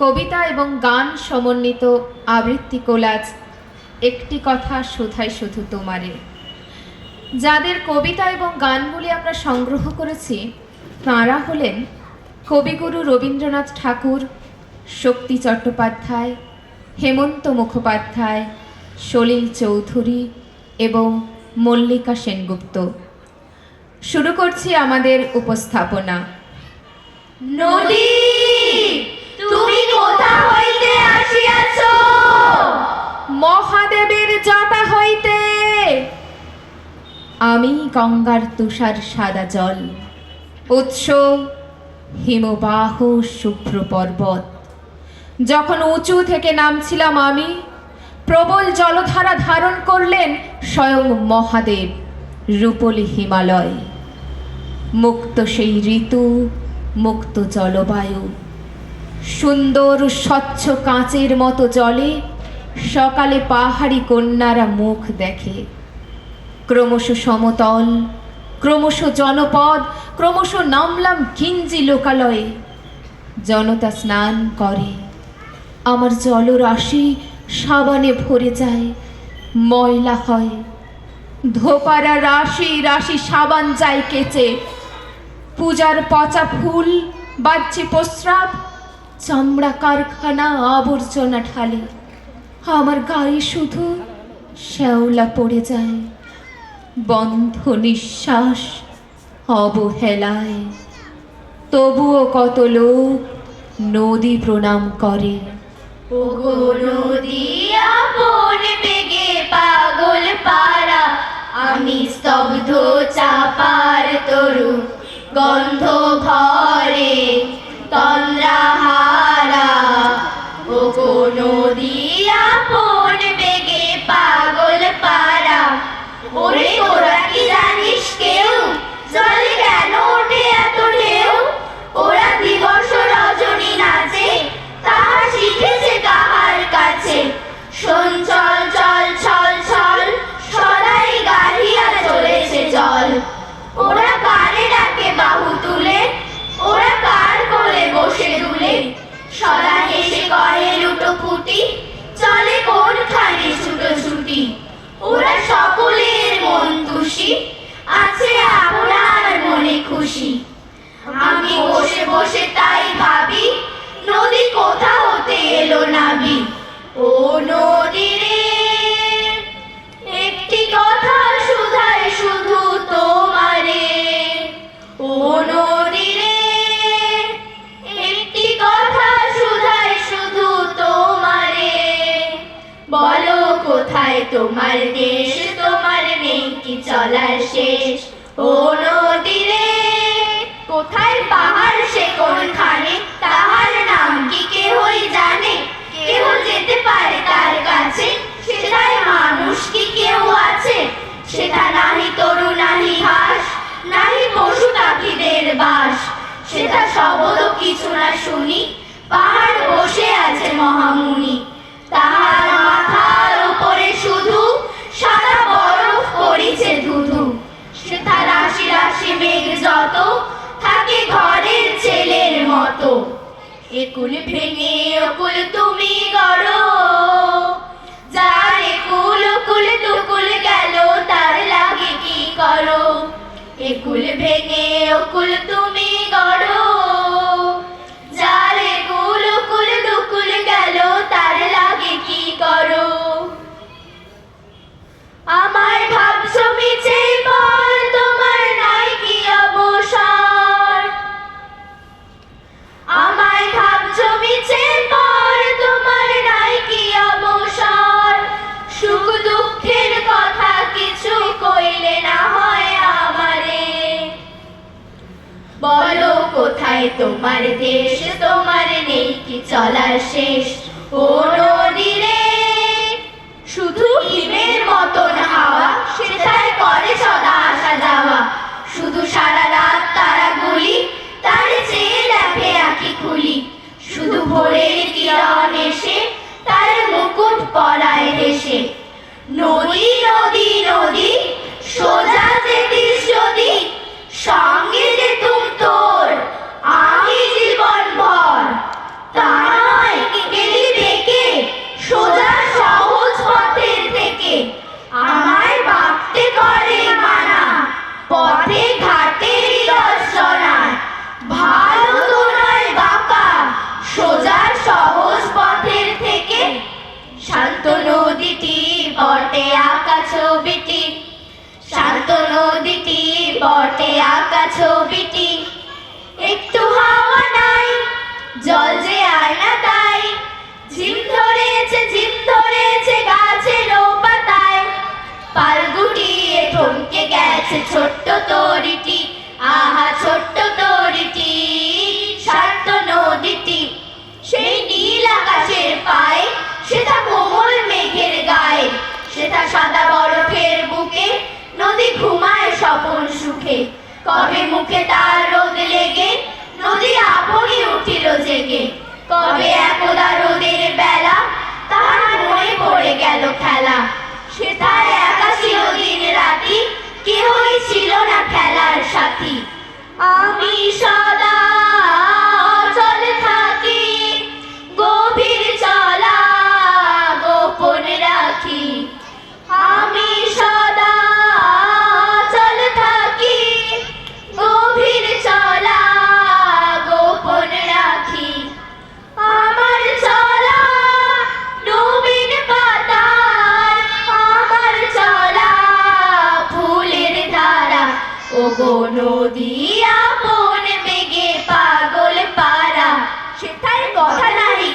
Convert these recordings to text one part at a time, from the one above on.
কবিতা এবং গান সমন্বিত আবৃত্তি কোলাজ। একটি কথা শুধাই শুধু তোমারে যাদের কবিতা এবং গানগুলি আমরা সংগ্রহ করেছি, তাঁরা হলেন কবিগুরু রবীন্দ্রনাথ ঠাকুর, শক্তি চট্টোপাধ্যায়, হেমন্ত মুখোপাধ্যায়, সলিল চৌধুরী এবং মল্লিকা সেনগুপ্ত। শুরু করছি আমাদের উপস্থাপনা। নদী জটা হইতে। আমি গঙ্গার তুষার সাদা জল, উৎস হিমবাহ শুভ্র পর্বত। যখন উঁচু থেকে নামছিলাম আমি, প্রবল জলধারা ধারণ করলেন স্বয়ং মহাদেব, রূপলি হিমালয়। মুক্ত সেই ঋতু, মুক্ত জলবায়ু, সুন্দর স্বচ্ছ কাঁচের মতো জলে সকালে পাহাড়ি কন্যারা মুখ দেখে। ক্রমশ সমতল, ক্রমশ জনপদ, ক্রমশ নামলাম কিঞ্জি লোকালয়ে। জনতা স্নান করে। আমার জলরাশি সাবানে ভরে যায়, ময়লা হয়। ধোপারা রাশি রাশি সাবান যায় কেচে। পূজার পচা ফুল, বাজছে প্রস্রাব। চামড়া কারখানা আবর্জনা ঢালে। আমার গায়ে শুধু শ্যাওলা পড়ে যায়, বন্ধ নিঃশ্বাস অবহেলায়। তবুও কত লোক নদী প্রণাম করে। বেগে পাগল পারা, আমি স্তব্ধ চাপার তরু, গন্ধ ভরে তোমার দেশ, তোমার নেই কি চলার শেষ। ও নদী রে কোথায় পাহাড় সে কোনখানে? তাহার নাম কি কেহই জানে? কেহ যেতে পারে তার কাছে? সেটাই মানুষ কি কেউ আছে? সেটা নাহি তরু, নাহি হাস, নাহি পশু পাখিদের বাস। সেটা শব্দ কিছু না শুনি, পাহাড় বসে আছে মহামুনি। রাশি যত, থাকে ঘরের ছেলের মতো। একুল ভেঙে অকুল তুমি গড়ো, যার একুল কুল তুকুল গেল, তার লাগে কি করো? একুল ভেঙে অকুল তুমি কোথায় তোমার দেশ, তোমার নেই কি চলার শেষ। ও নদী রে শুধু হিমের মতন হাওয়া, সেটাই করে সদা আসা যাওয়া। শুধু সারা রাত গেছে ছোট্ট তরিটি। নদী আপন বেগে পাগল পারা সেথায় কথা নাহি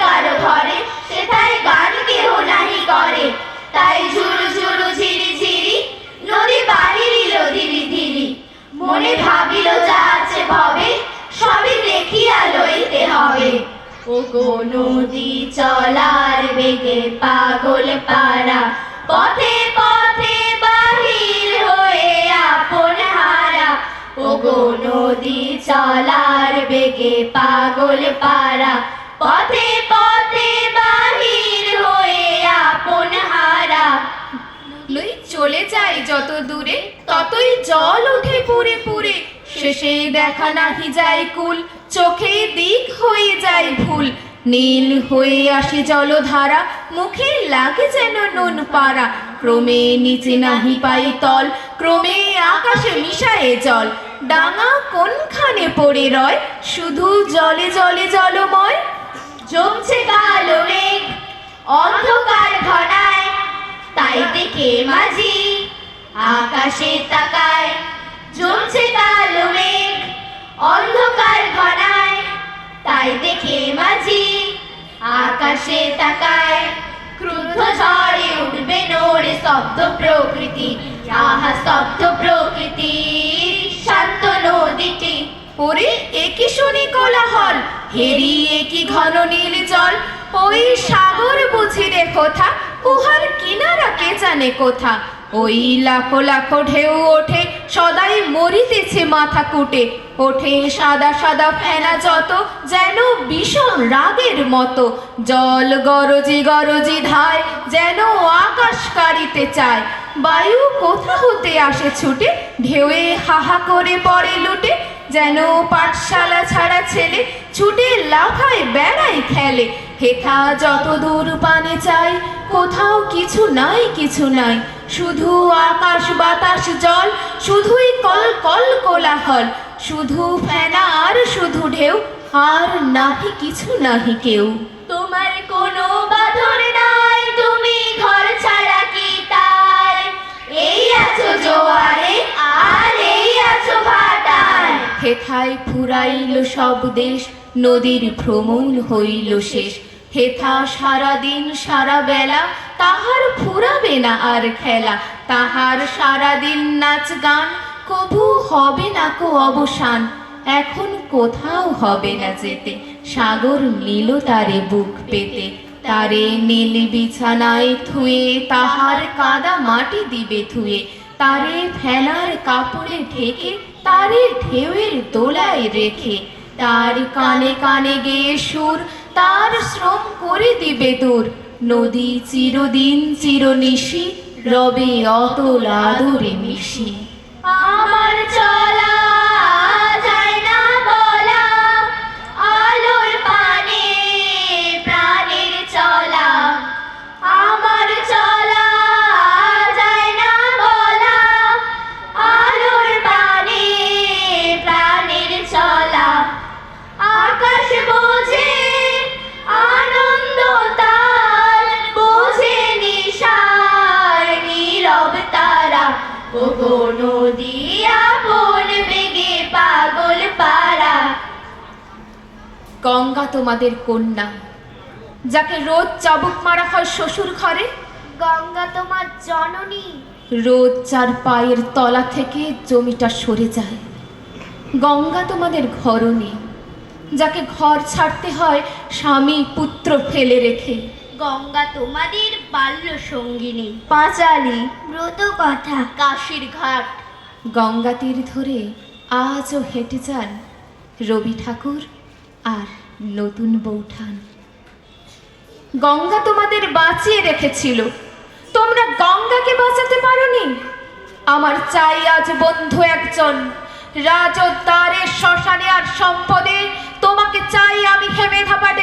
ঘরে, সেথায় গান কেহ নাহি করে। তাই ঝুরু ঝুরু ঝিরি ঝিরি নদী বাহিরিল ধীরে ধীরে। মনে ভাবিল যা আছে ভবে সবই দেখিয়া লইতে হবে। ও গো নদী চলার বেগে পাগল পারা পথে পথে নদী চলার বেগে পাগল পারা পথে পথে বাহির হয়ে আপন হারা। লই চলে যায় যত দূরে, ততই জল ওঠে পুরে পুরে। শেষে দেখা নাহি যায় কুল, চোখে দিক হয়ে যায় ভুল। নীল হয়ে আসে জলধারা, মুখে লাগে যেন নুন পাড়া। ক্রমে নিচে নাহি পাই তল ক্রমে আকাশে মিশায়ে জল। ডাঙা কোনখানে পড়ে রয়? শুধু জলে জলে জলময়। জমছে কালো মেঘ, অন্ধকার ঘনায় তাই দেখে মাঝি আকাশে তাকায়। জমছে কালো মেঘ, অন্ধকার ঘনায় তাই দেখে মাঝি আকাশে তাকায়। ক্রুদ্ধ ঝড়ে উঠবে নোড়ে শব্দ প্রকৃতি। আহা স্তব্ধ প্রকৃতি শান্ত নদীটি। ওরে একই শুনি কোলাহল? হেরি ঘন নীল জল? ওই সাগর কোথা? উহার কিনারা কে জানে কোথা? ওই লাখো লাখো ঢেউ ওঠে, সদাই মরিতেছে মাথা কুটে। ওঠে সাদা সাদা যত, যেন ভীষণ রাগের মতো। জল গরজি গরজি ধায়, যেন আকাশ কারিতে চায়। বায়ু কোথা হতে আসে ছুটে? ঢেউয়ে হাহা করে পড়ে লুটে, যেন পাঠশালা ছাড়া ছেলে ছুটে লাফায় বেড়ায় খেলে। হেথা যত দূর পানে চাই, কোথাও কিছু নাই কিছু নাই। শুধু আকাশ বাতাস জল, শুধুই কল কল কোলাহল। শুধু ফেনা আর শুধু ঢেউ, আর নাহি কিছু নাহি কেউ। তোমার কোনো বাঁধন নাই। হেথায় ফুরাইল সব দেশ, নদীর ভ্রমণ হইল শেষ। হেথা সারা দিন সারা বেলা, তাহার ফুরাবে না আর খেলা। তাহার সারা দিন নাচ গান, কবু হবে না কো অবসান। এখন কোথাও হবে না যেতে। সাগর নিল তারে বুক পেতে। তারে নীল বিছানায় থুয়ে তাহার কাদা মাটি দিবে থুয়ে তারে ফেলার কাপড়ে ঢেকে তারে ঢেউয়ের দোলায় রেখে, তার কানে কানে গেয়ে সুর, তার শ্রম করে দিবে দূর। নদী চিরদিন চিরনিশি, রবে অতল আদরে মিশি। আমার চলা গঙ্গা তোমাদের কন্যা যাকে রোজ চাবুক মারা হয় শ্বশুর ঘরে গঙ্গা তোমার জননী। রোজ চার পায়ের তলা থেকে জমিটা সরে যায়। গঙ্গা তোমাদের ঘরণী যাকে ঘর ছাড়তে হয় স্বামী পুত্র ফেলে রেখে। গঙ্গা তোমাদের বাল্য সঙ্গিনী। পাঁচালি। ব্রত কথা কাশীর ঘাট। গঙ্গা তীর ধরে আজও হেঁটে যান রবি ঠাকুর। আর নতুন বৌঠান গঙ্গা তোমাদের বাঁচিয়ে রেখেছিল। তোমরা গঙ্গাকে বাঁচাতে পারোনি? আমার চাই আজ বন্ধু একজন। রাজদ্বারে শ্মশানে আর সম্পদে। তোমাকে চাই আমি হেমে ধাপা